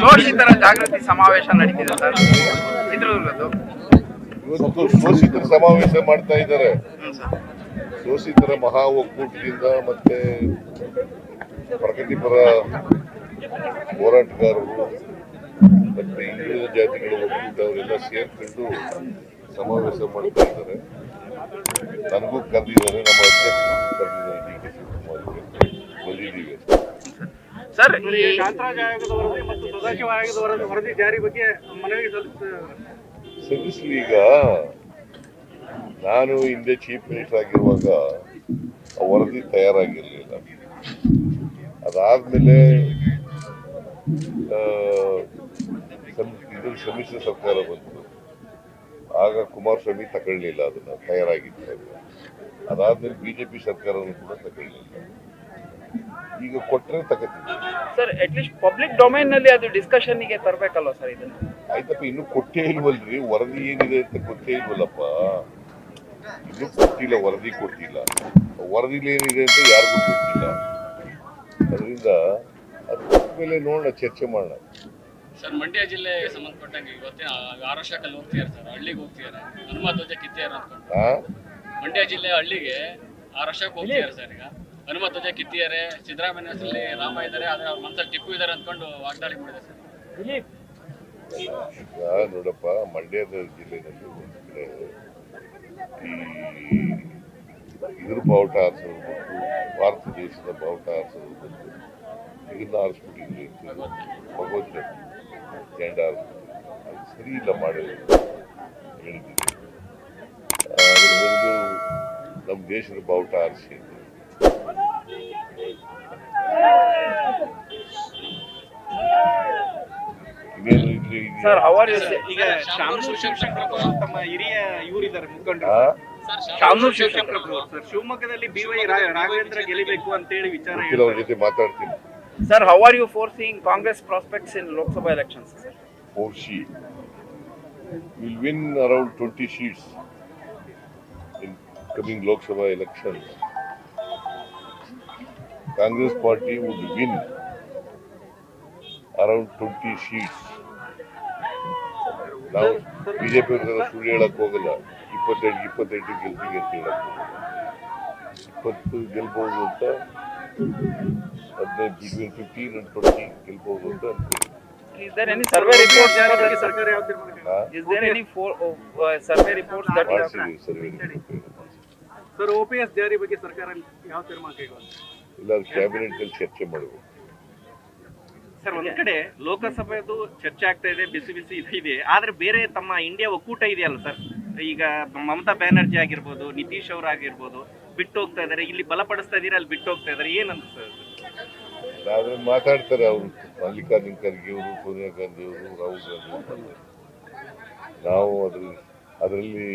ಶೋಷಿತರ ಜಾಗೃತಿ ಸಮಾವೇಶ ನಡೀತಿದೆ ಸರ್. ಚಿತ್ರದುರ್ಗದ್ದು. ಇವತ್ತು ಶೋಷಿತರ ಸಮಾವೇಶ ಮಾಡ್ತಾ ಇದ್ದಾರೆ. ಶೋಷಿತರ ಮಹಾ ಒಕ್ಕೂಟದಿಂದ ಮತ್ತೆ ಪ್ರಗತಿಪರ ಹೋರಾಟಗಾರರು, ಮತ್ತೆ ಹಿಂದುಳಿದ ಜಾತಿಗಳ ಒಕ್ಕೂಟ ಅವರೆಲ್ಲ ಸೇರ್ಕೊಂಡು ಸಮಾವೇಶ ಮಾಡ್ತಾ ಇದ್ದಾರೆ. ನನಗೂ ಕರೆದಿದ್ದಾರೆ ನಮ್ಮ ಅಧ್ಯಕ್ಷರು ಸರ್ ಕಾಂತರಾಜ್ ಆಯೋಗದ ವರದಿ ಮತ್ತು ಸದಾಶಿವ ಆಯೋಗದ ವರದಿ ವರದಿ ಜಾರಿ ಬಗ್ಗೆ ಮನವಿ ಸಲ್ಲಿಸ ಸಲ್ಲಿಸಲಿ ಈಗ ನಾನು ಹಿಂದೆ ಚೀಫ್ ಮಿನಿಸ್ಟರ್ ಆಗಿರುವಾಗ ವರದಿ ತಯಾರಾಗಿರಲಿಲ್ಲ. ಅದಾದಮೇಲೆ ಇದು ಸಮ್ಮಿಶ್ರ ಸರ್ಕಾರ ಬಂತು. ಆಗ ಕುಮಾರಸ್ವಾಮಿ ತಗೊಳ್ಳಿಲ್ಲ ಅದನ್ನ ತಯಾರಾಗಿತ್ತು ಅದು. ಅದಾದ್ಮೇಲೆ ಬಿಜೆಪಿ ಸರ್ಕಾರವನ್ನು ಕೂಡ ತಗೊಳ್ಳಿಲ್ಲ. ಈಗ ಕೊಟ್ಟರೆ ತಗೋತೀವಿ ಸರ್ ಅಟ್ಲೀಸ್ಟ್ ಪಬ್ಲಿಕ್ ಡೊಮೈನ್ನಲ್ಲಿ ಅದು ಡಿಸ್ಕಷನ್ಗೆ ತರಬೇಕಲ್ವ ಸರ್ ಇದನ್ನ? ಆಯ್ತಪ್ಪ ಇನ್ನು ಕೊಟ್ಟೇ ಇಲ್ವಲ್ರಿ? ವರದಿ ಏನಿದೆ ಅಂತ ಗೊತ್ತೇ ಇಲ್ವಲ್ಲಪ್ಪ? ಇನ್ನು ಕೊಟ್ಟಿಲ್ಲ ವರದಿ ಕೊಟ್ಟಿಲ್ಲ. ವರದಿಲಿ ಏನಿದೆ ಅಂತ ಯಾರಿಗೂ ಗೊತ್ತಿಲ್ಲ. ಅದರಿಂದ ಅದು ಕೊಟ್ಟ ಮೇಲೆ ನೋಡೋಣ ಚರ್ಚೆ ಮಾಡೋಣ. ಸರ್ ಮಂಡ್ಯ ಜಿಲ್ಲೆಗೆ ಸಂಬಂಧಪಟ್ಟಂಗೆ ಇವತ್ತೇ ಆರು ವರ್ಷಕ್ಕಲ್ಲಿ ಹೋಗ್ತಿದ್ದಾರೆ ಸರ್ ಹಳ್ಳಿಗೆ ಹೋಗ್ತಿದ್ದಾರೆ ಹನುಮ ಧ್ವಜ ಕಿತ್ತಿದ್ದಾರೆ ಅಂದ್ಕೊಂಡು ಆ? ಮಂಡ್ಯ ಜಿಲ್ಲೆ ಹಳ್ಳಿಗೆ ಆರು ವರ್ಷಕ್ಕೆ ಹೋಗ್ತಿದ್ದಾರೆ ಸರ್ ಈಗ. ಹನುಮ ಧ್ವಜ ಕಿತ್ತಿದ್ದಾರೆ. ಸಿದ್ದರಾಮಯ್ಯ ಹೆಸರಲ್ಲಿ ರಾಮ ಇದ್ದಾರೆ. ಆದ್ರೆ ಅವ್ರ ಮನಸ್ಸಲ್ಲಿ ಟಿಪ್ಪು ಇದ್ದಾರೆ ಅಂದ್ಕೊಂಡು ವಾಗ್ದಾಳಿ ಮಾಡಿದೆ ಸರ್. ನೋಡಪ್ಪ ಮಂಡ್ಯದ ಜಿಲ್ಲೆಯಲ್ಲಿ ಒಂದು ಕಡೆ ಈ ಇದ್ರ ಬಾವುಟ ಹಾರಿಸೋದು ಮತ್ತು ಭಾರತ ದೇಶದ ಬಾವುಟ ಹಾರಿಸೋದು ಬಂತು ಇದನ್ನ ಹಾರಿಸ್ಬಿಟ್ಟಿದ್ರಿ ಜೆಂಡ ಹಾರಿಸ್ಬಿಟ್ಟಿದ್ರು ಅದು ಸರಿ ಇಲ್ಲ ಹೇಳಿದ್ದೀನಿ ಆ, ಅದ್ರ ಬದಲು ನಮ್ಮ ದೇಶದ ಬಾವುಟ ಹಾರಿಸಿ ಅಂತ. ಸರ್ ಅವರ್ ಈಗ ಶಾಮನೂರು ಶಿವಶಂಕರಪ್ಪ ತಮ್ಮ ಹಿರಿಯ ಇವರಿದ್ದಾರೆ ಮುಖಂಡರು. ಶಾಮನೂರು ಶಿವಶಂಕರಪ್ಪ ಸರ್ ಶಿವಮೊಗ್ಗದಲ್ಲಿ ಬಿವೈ ರಾಘವೇಂದ್ರ ಅಂತ ಅಂತೇಳಿ ವಿಚಾರ ಅವ್ರ ಜೊತೆ ಮಾತಾಡ್ತೀನಿ. Sir how are you foreseeing Congress prospects in Lok Sabha elections sir Porshi will win around 20 seats in coming Lok Sabha Sabha elections. Congress party would win around 20 seats. ನಾವು BJP ಅವ್ರ ಸುಳ್ಳು ಹೇಳಕ್ ಹೋಗಲ್ಲ ಇಪ್ಪತ್ತೆಂಟು ಇಪ್ಪತ್ತೆಂಟು ಗೆಲ್ತೀವಿ ಅಂತ ಹೇಳಕ್ ಹೋಗಲ್ಲ. ಇಪ್ಪತ್ತು ಗೆಲ್ಬಹುದು ಅಂತ ಹದಿನೈದು ಬಿಟ್ವೀನ್ ಫಿಫ್ಟೀನ್ ಅಂಡ್ ಟ್ವೆಂಟಿ ಗೆಲ್ಬಹುದು ಅಂತ ಅನ್ಕೊಳ್ಳಿ Is there any survey reports? ಜಾರಿ ಬಗ್ಗೆ ಸರ್ಕಾರ ಯಾವ ತೀರ್ಮಾನ ಕೈಗೊಂಡಿದೆ? ಹಾ? Is there any for, uh, survey reports that you have? ಮಾಡ್ಸಿದೀವಿ survey sir O P S ಜಾರಿ ಬಗ್ಗೆ ಸರ್ಕಾರ ಯಾವ ತೀರ್ಮಾನ ಕೈಗೊಂಡಿದೆ ಇಲ್ಲ ಕ್ಯಾಬಿನೆಟ್ ಅಲ್ಲಿ ಚರ್ಚೆ ಮಾಡಬೇಕು ಸರ್ ಒಂದ್ ಕಡೆ ಲೋಕಸಭೆದು ಚರ್ಚೆ ಆಗ್ತಾ ಇದೆ ಬಿಸಿ ಬಿಸಿ ಇದು ಇದೆ. ಆದ್ರೆ ಬೇರೆ ತಮ್ಮ ಇಂಡಿಯಾ ಒಕ್ಕೂಟ ಇದೆಯಲ್ಲ ಸರ್? ಈಗ ಮಮತಾ ಬ್ಯಾನರ್ಜಿ ಆಗಿರ್ಬೋದು ನಿತೀಶ್ ಅವ್ರು ಆಗಿರ್ಬೋದು ಬಿಟ್ಟು ಹೋಗ್ತಾ ಇದಾರೆ. ಇಲ್ಲಿ ಬಲಪಡಿಸ್ತಾ ಇದೀರ ಅಲ್ಲಿ ಬಿಟ್ಟು ಹೋಗ್ತಾ ಇದಾರೆ? ಏನಂತ ಸರ್ ಮಾತಾಡ್ತಾರೆ ಅವರು. ಮಲ್ಲಿಕಾರ್ಜುನ್ ಖರ್ಗೆ ಅವರು ಸೋನಿಯಾ ಗಾಂಧಿ ಅವರು ರಾಹುಲ್ ಗಾಂಧಿ ನಾವು ಅದ್ರಲ್ಲಿ ಅದರಲ್ಲಿ